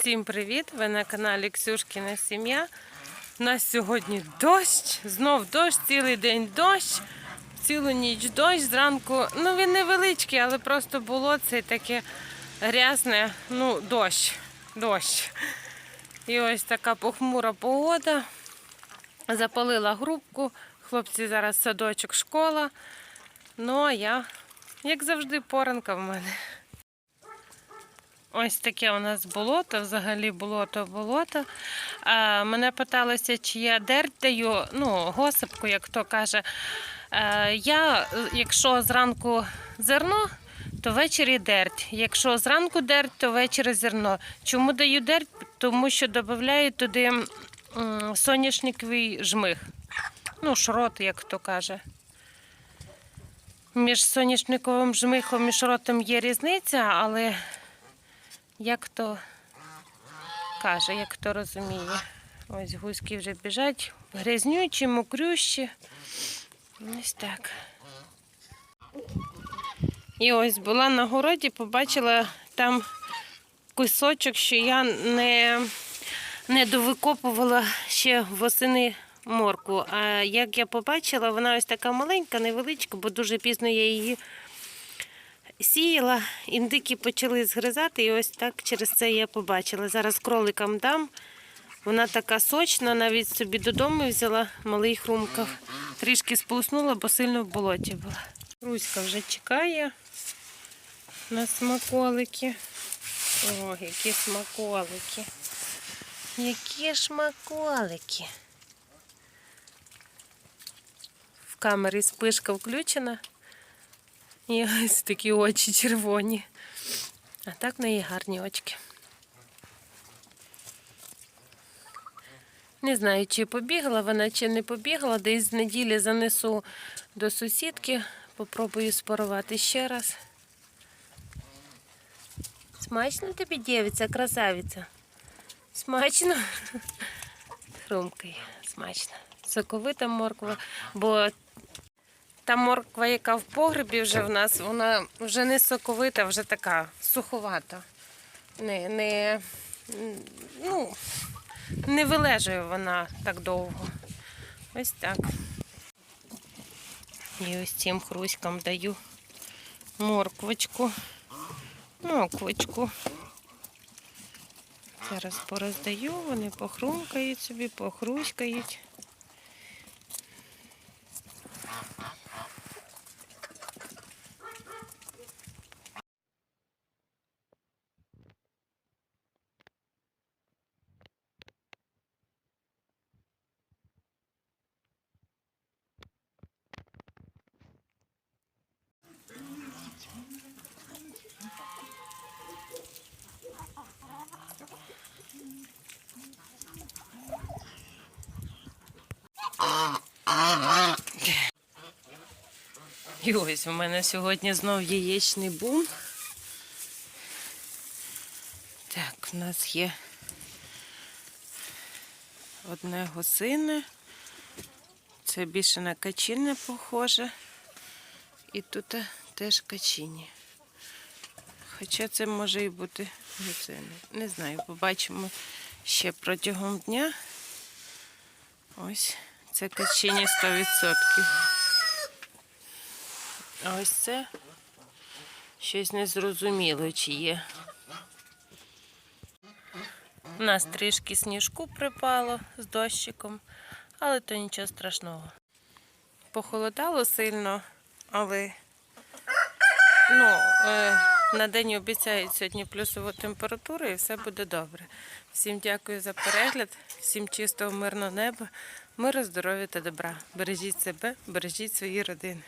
Всім привіт! Ви на каналі Ксюшкіна Сім'я. У нас сьогодні дощ, знов дощ, цілий день дощ, цілу ніч дощ. Зранку, ну він невеличкий, але просто було це таке грязне, ну, дощ, дощ. І ось така похмура погода. Запалила грубку. Хлопці зараз садочок, школа. Ну а я, як завжди, поранка в мене. Ось таке у нас болото, взагалі болото, болото. Мене питалося, чи я дерть даю, ну, госипку, як хто каже. Я, е, якщо зранку зерно, то ввечері дерть. Якщо зранку дерть, то ввечері зерно. Чому даю дерть? Тому що додаю туди соняшниковий жмих. Ну, шрот, як хто каже. Між соняшниковим жмихом і шротом є різниця, але як хто каже, як хто розуміє. Ось гуски вже біжать, грязнючі, мокрющі. Ось так. І ось була на городі, побачила там кусочок, що я не, не довикопувала ще восени морку. А як я побачила, вона ось така маленька, невеличка, бо дуже пізно я її сіяла, індики почали згризати, і ось так через це я побачила. Зараз кроликам дам. Вона така сочна, навіть собі додому взяла, малий хрумкав. Трішки сполоснула, бо сильно в болоті була. Руська вже чекає на смаколики. О, які смаколики. Які смаколики. В камері спишка включена. І ось такі очі червоні. А так в неї гарні очки. Не знаю, чи побігла вона, чи не побігла. Десь з неділі занесу до сусідки. Попробую спарувати ще раз. Смачно тобі, дівця, красавиця? Смачно? Хрумкає, смачно. Соковита морква, бо та морква, яка в погребі вже в нас, вона вже не соковита, вже така суховата. Не, не, ну, не вилежує вона так довго. Ось так. І ось цим хруськам даю морквочку, морквочку. Зараз пороздаю, вони похрумкають собі, похруськають. І ось у мене сьогодні знов яєчний бум. Так, у нас є одне гусине. Це більше на качине похоже. І тут теж качині. Хоча це може і бути гусине. Не знаю, побачимо ще протягом дня. Ось це качині 100%. А ось це щось незрозуміло, чи є. У нас трішки сніжку припало з дощиком, але то нічого страшного. Похолодало сильно, але ну, е, на день обіцяють сьогодні плюсову температуру і все буде добре. Всім дякую за перегляд, всім чистого, мирного неба, миру, здоров'я та добра. Бережіть себе, бережіть свої родини.